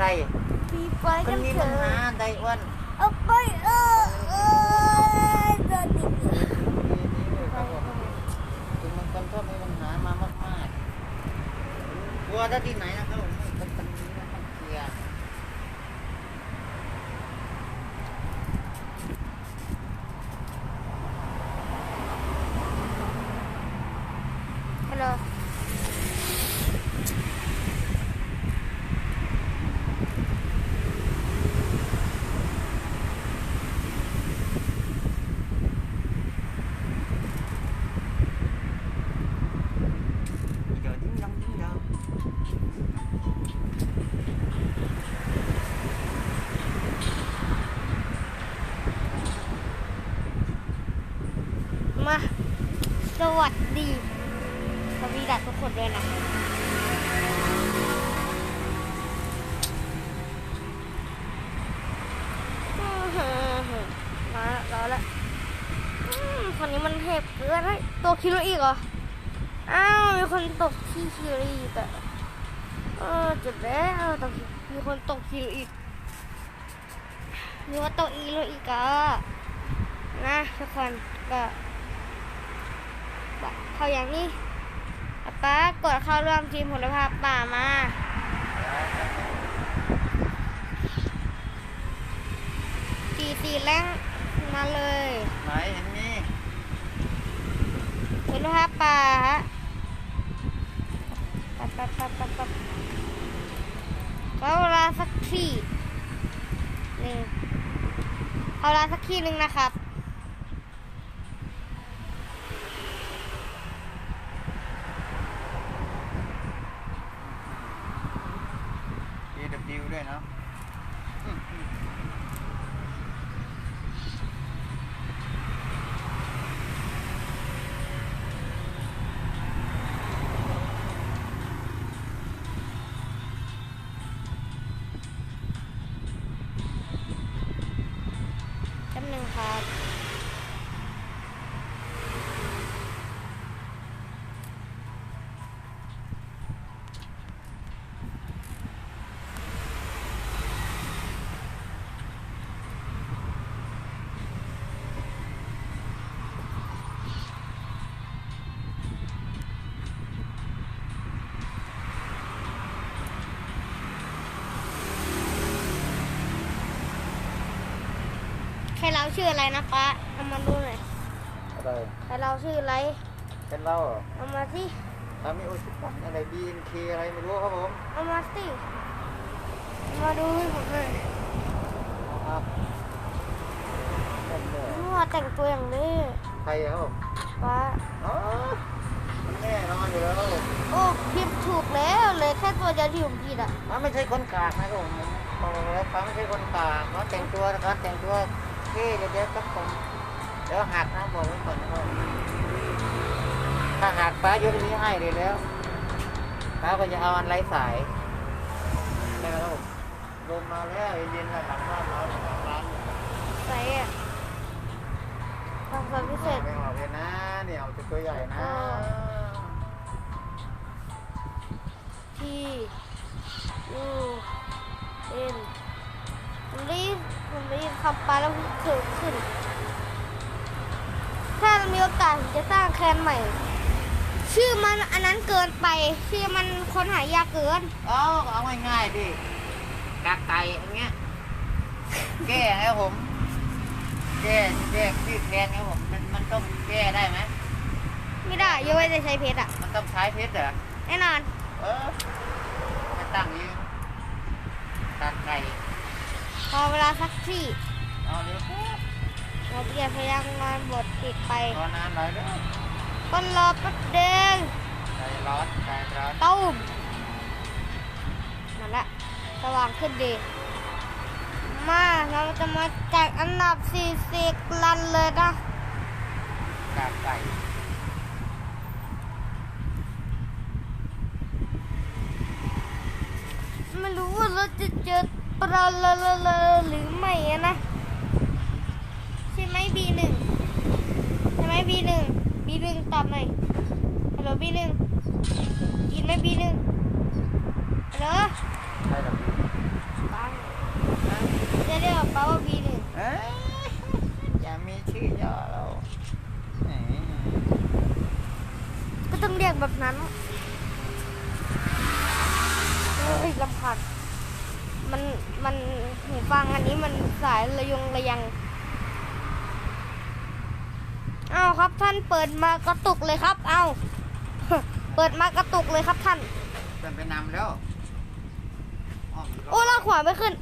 ใดมีไปมักันนมีเถปัญอะหาใดอ้วนเอาไปเออเออโดนดินี่เลยครับผมถึงมันคนชอบมีปัญหามามากๆกลัวถ้าที่ไหนนะครับผมมันเป็นมันต้องเคลียร์ ฮัลโหล เดี๋ยวดิ้งดองดิ้งดอง มาสวัสดีสวีดัสทุก คนด้วยนะอื้อหือหือมาละรอละอืมคนนี้มันเทพเกินให้ยตกคิโลอีกเหรอ อ้าว มีคนตกที่คิโลอีกอะเออเจ็บแล้วตกมีคนตกคิโลอีกมีว่าตกอีโลอีกอะนะทุกคนก็บอกเขาอย่างนี้ ป๊าป๊ากดเข้าร่วมทีมผลภาพป่ามาตีตีแรงมาเลยไหนเห็นมีผลภาพป่าฮะปั๊บปั๊บปั๊บปั๊บปั๊บขอเวลาสักที่หนึ่งขอเวลาสักที่หนึ่งนะครับ เราชื่ออะไรนะป๊าเอามาดูหน่อยอะไรใครเราชื่ออะไรเป็นเราเหรอเอามาสิทามิโอชิปันอะไรบีนเคอะไรไม่รู้ครับผมเอามาสิเอามาดูให้ผมหน่อยครับเป็นเลยมั่วแต่งตัวอย่างนี้ใครครับผมป๊าอ๋อมันแน่นอนอยู่แล้วครับผมโอ้พิมพ์ถูกแล้วเลยแค่ตัวเดียวที่ผมผิดอะมันไม่ใช่คนกากนะครับผมบอกแล้วเขาไม่ใช่คนกากเขาแต่งตัวนะครับแต่งตัว เท่เดี๋ยวเดี๋ยวครับผมเดี๋ยวหักนะบอกไว้ก่อนนะครับถ้าหักป้ายกนี้ให้เลยแล้วป้าก็จะเอาอันไร้สายได้ไหมครับผมลงมาแล้วเย็นๆนะหลังบ้านเราหลังร้านเนี่ยใส่อะความความพิเศษไม่ออกเลยนะเนี่ยเอาแต่ตัวใหญ่นะอ๋อที่ยูเอ็น ผมได้ยินผมได้ยินคำปลาแล้วเกิดขึ้น ถ้ามีโอกาสผมจะสร้างแคนใหม่ ชื่อมันอันนั้นเกินไป ชื่อมันคนหายากเกินเอาเอาง่ายๆดิกากไก่อย่างเงี้ย แก้ครับผม แก้แก้ที่แทนครับผม มันมันต้องแก้ได้ไหม ไม่ได้ยกเว้นจะใช้เพชรอะมันต้องใช้เพชรเหรอ แน่นอน เออไม่ตั้งอยืนกากไก่ พอเวลาสักที่เอาเดี๋ยวเราเปลี่ยนพยางค์งานบทปิดไป รอนานหน่อยเด้อก็รอแป๊บเดียวใจร้อนใจร้อนตุ้มนั่นแหละสว่างขึ้นดี มาเราจะมาแจกอันดับ40ลันเลยนะ กากไก่ไม่รู้ว่าเราจะเจอ ปลาเลอะเลอะเลอะหรือไม่อะนะใช่ไหมบีหนึ่งใช่ไหมบีหนึ่งบีหนึ่งตอบหน่อยฮัลโหลบีหนึ่งยินไหมบีหนึ่งฮัลโหลใช่หรอบจะเรียกป้าว่าบีหนึ่งเอ้ยอย่ามีชื่อย่อเราแหมก็ต้องเรียกแบบนั้นเฮ้ยลำพัด มันมันหูฟังอันนี้มันสายระยงระยังเอาครับท่านเปิดมากระตุกเลยครับ เอาเปิดมากระตุกเลยครับท่านเดินไปนำแล้วอ้อมกโอ้ลากขวาไม่ขึ้น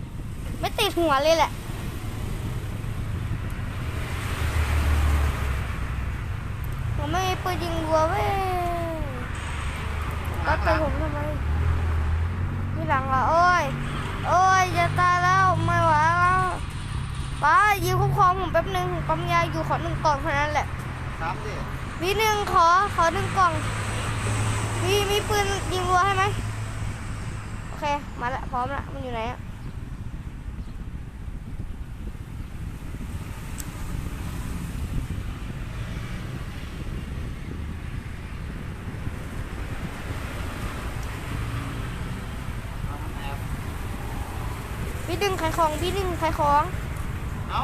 ไม่ติดหัวเลยแหละผมไม่มีปืนยิงวัวเว้ยก็เจอผมทำไมที่หลังอะโอ้ย โอ้ยจะตายแล้วไม่ไหวแล้วป้ายืมคุ้มครองผมแป๊บนึงผมปั๊มยาอยู่ขอหนึ่งกล่องเท่านั้นแหละทำดิวีหนึ่งขอขอหนึ่งกล่องมีมีปืนยิงวัวให้ไหมโอเคมาละพร้อมละมันอยู่ไหนอะ เอามาแอบ วีหนึ่งขายของวีหนึ่งขายของ เอา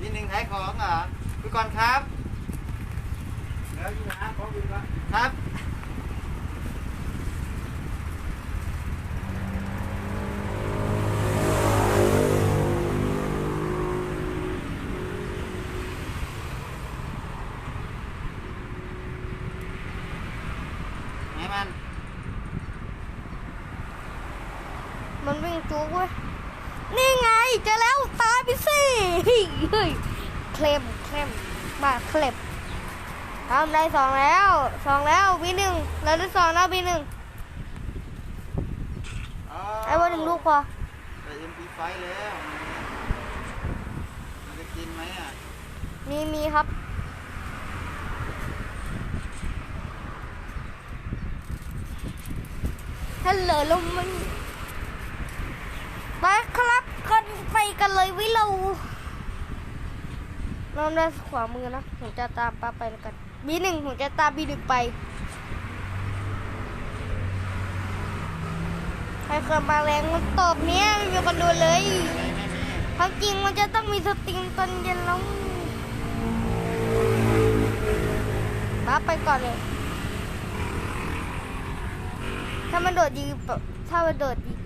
นิดนึงขายของเหรอพี่ก่อนครับ แล้วอยู่นะของอยู่ครับครับไหนมัน มันวิ่งจูกเว้ย นี่ไงเจอแล้วตายไปสิ เฮ้ยเฮ้ยเคลมเคลมมาเคลมทำได้สองแล้วสองแล้ววีหนึ่งเราได้สองแล้ววีหนึ่งไอ้ว่าหนึ่งลูกพอไปเอ็มพีไฟแล้วมันจะกินไหมอะมีมีครับฮัลโหลลมมันไปครับกันไปกันเลยวิเรา เราได้านขวามือนะผมจะตามป้าไปแล้วกันบีหนึ่งผมจะตามบีหนึ่งไปใครเคยมาแรงมันตบเนี้ยไม่มีคนดูเลยความจริงมันจะต้องมีสติงตอนเย็นแล้วป้าไปก่อนเลย ถ้ามันโดดยิงแบบถ้ามันโดดยิง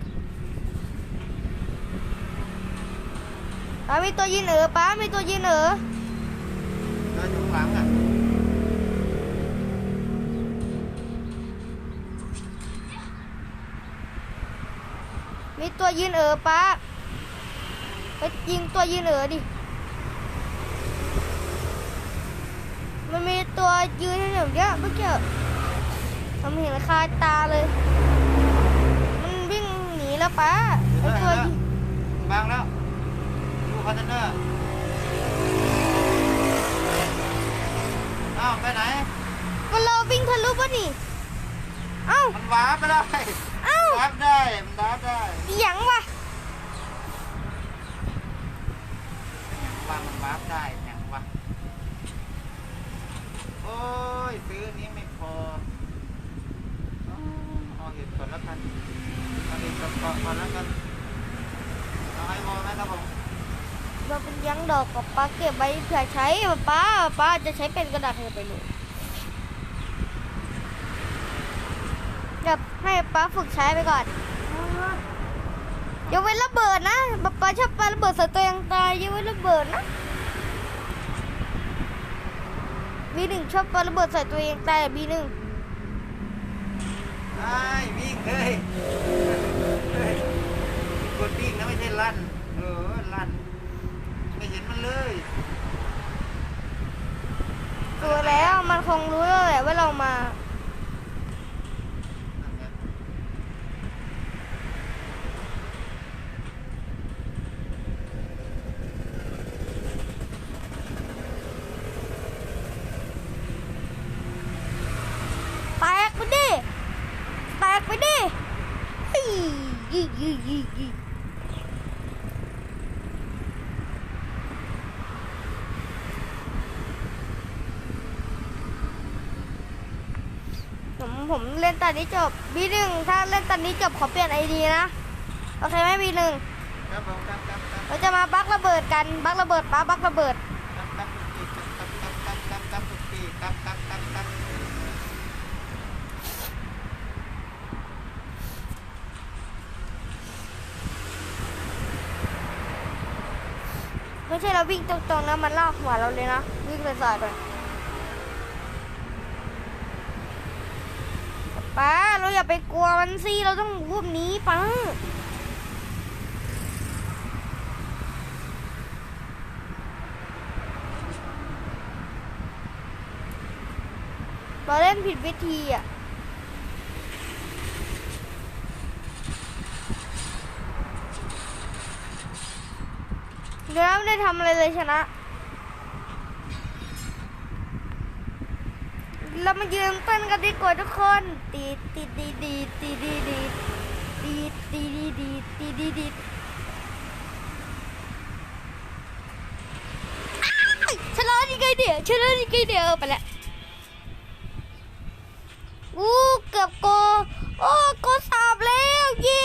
ป้ามีตัวยิงเออป้ามีตัวยิงเออเดินอยู่ข้างหลังอะมีตัวยิงเออป้าไปยิงตัวยิงเออดิ มันมีตัวยืนอย่างเงี้ยเมื่อกี้ผมเห็นคาตาเลย มันวิ่งหนีแล้วป้าไอตัวยิงบางแล้วดู คอนเทนเนอร์ อ้าว ไปไหน มันเราวิ่งทะลุป่ะนี่ เอ้า มันวาร์ปไปได้เอ้า วาร์ปได้ มันวาร์ปได้อีหยังวะว่ามันวาร์ปได้ยังวะโอ้ยซื้ออันนี้ไม่พออ๋อเอาเห็ดก่อนแล้วกันเอาเห็ดกับเกาะก่อนแล้วกันเอาให้พอไหมครับผม เราเป็นยัง ดอกกับป้าเก็บไว้เผื่อใช้ป้าป้าจะใช้เป็นกระดาษเทไปเลยเดี๋ยวให้ป้าฝึกใช้ไปก่อนอย่าไว้ระเบิดนะป้าชอบปาระเบิดใส่ตัวเองตายอย่าไว้ระเบิดนะบีหนึ่งชอบปาระเบิดใส่ตัวเองตายบีหนึ่งไอ้วิ่งเฮ้ยกดวิ่งนะไม่ใช่ลั่น เลย ตัวแล้วมันคงรู้แล้วแหละว่าเรามาไงแตกไปดิ แตกไปดิฮ้ยยี่ยี่ยี่ยี่ ผมเล่นตอนนี้จบบีหนึ่งถ้าเล่นตอนนี้จบขอเปลี่ยนไอดีนะโอเคไหมบีหนึ่งครับผมครับครับครับเราจะมาบักระเบิดกันบักระเบิดป้าบักระเบิดครับครับครับครับครับครับครับครับครับครับไม่ใช่เราวิ่งตรงๆนะมันลากหัวเราเลยนะวิ่งไปสายไป ป้าเราอย่าไปกลัวมันสิเราต้องวูบหนี้ป้าเราเล่นผิดวิธีอะเดี๋ยวไม่ได้ทำอะไรเลยชนะ เรามายืนเต้นกันดีกว่าทุกคนตีตีดีดีตีดีดีตีตีดีดีตีดีดีอ้ายชนะดีไงเดี๋ยวชนะดีไงเดี๋ยวไปล้วอู้เกือบโกโอ้โกสามแล้วเย้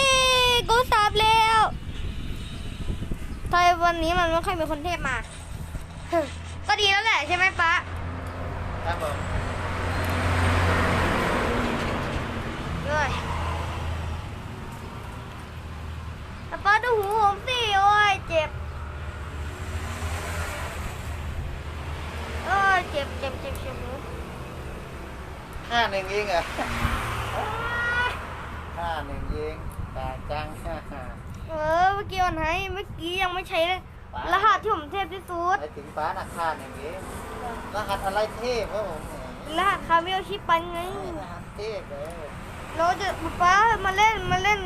โกสามแล้วทำไมวันนี้มันไม่ค่อยมีคนเทพมาก็ดีแล้วแหละใช่ไหมป๊าครับผม เล ยแต่ป้าดูหูผมสิโอ้ยเจ็บโอ้ยเจ็บเจ็บเจ็บเจ็บหูห้าหนึ่งเองเหรอห้าหนึ่งเองตาจังฮ่าฮ่าเออเมื่อกี้วันไหนเมื่อกี้ยังไม่ใช้เลยรหัสที่ผมเทพที่สุดไปถึงฟ้านักฆ่าหนึ่งเองรหัสอะไรเทพครับผมรหัสคาเวลชิปันไงรหัสเทพเลย เราจะป้ามาเล่นมาเล่น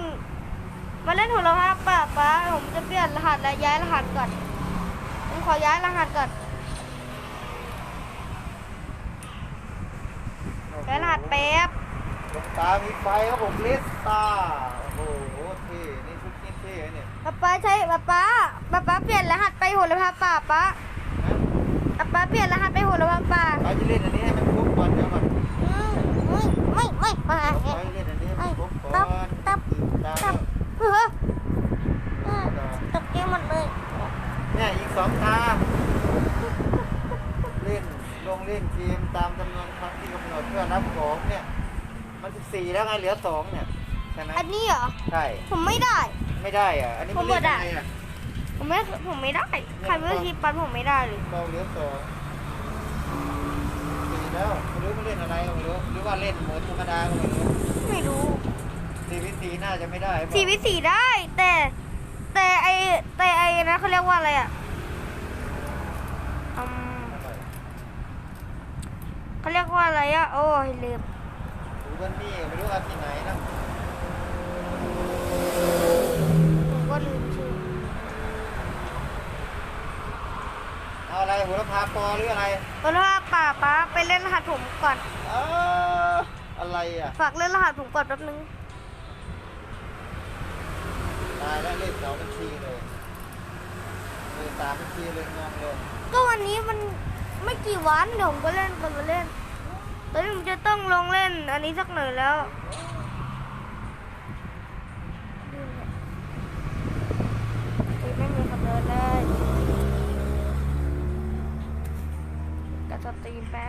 มาเล่นโทรศัพท์ป้าป้าผมจะเปลี่ยนรหัสและย้ายรหัสก่อนผมขอย้ายรหัสก่อนย้ายรหัสแป๊บดวงตามีไฟครับผมเลสตาโอ้โหเท่นี่ชุดนี้เท่เนี่ยป๊าป๊าใช้ป๊าป๊าป๊าป๊าเปลี่ยนรหัสไปโหระพาป่าป๊าป๊าป๊าเปลี่ยนรหัสไปโหระพาป่าไปจะเล่นอันนี้ให้มันครบก่อนเดี๋ยวก่อนอืมไม่ไม่ไม่มา ตับตับตับตับเออเอตกเกมหมดเลยเนี่ยอีกสองตาเล่นลงเล่นเกมตามจำนวนครั้งที่กำหนดเพื่อรับของเนี่ย มันสิบสี่แล้วไงเหลือสองเนี่ยใช่ไหมอันนี้เหรอใช่ผมไม่ได้ ไม่ได้อะอันนี้มันเล่นยังไงอะผมไม่ผมไม่ได้ใครไม่ชีปันผมไม่ได้เลยเราเหลือสองสี่แล้วไม่รู้มันเล่นอะไรก็ไม่รู้หรือว่าเล่นเหมือนธรรมดาก็ไม่รู้ไม่รู้ ทีวิตีน่าจะไม่ได้เปล่าสี่วิสี่ได้ แต่ แต่ไอแต่ไอนะเขาเรียกว่าอะไรอะอืมเขาเรียกว่าอะไรอะ โอ้ยลืมดูกันนี่ไม่รู้เอาที่ไหนนะผมก็ลืมชื่อเอาอะไรหัวละพาปอหรืออะไร เพราะว่าป่าป้าไปเล่นรหัสผมก่อน เอออะไรอะ ฝากเล่นรหัสผมก่อนแป๊บนึง ตายแล้วเล่นสองบัญชีเลยเลยสามบัญชีเลยงงเลยก็วันนี้มันไม่กี่วันเดี๋ยวผมก็เล่นกันมาเล่นตอนนี้ผมจะต้องลงเล่นอันนี้สักหน่อยแล้ว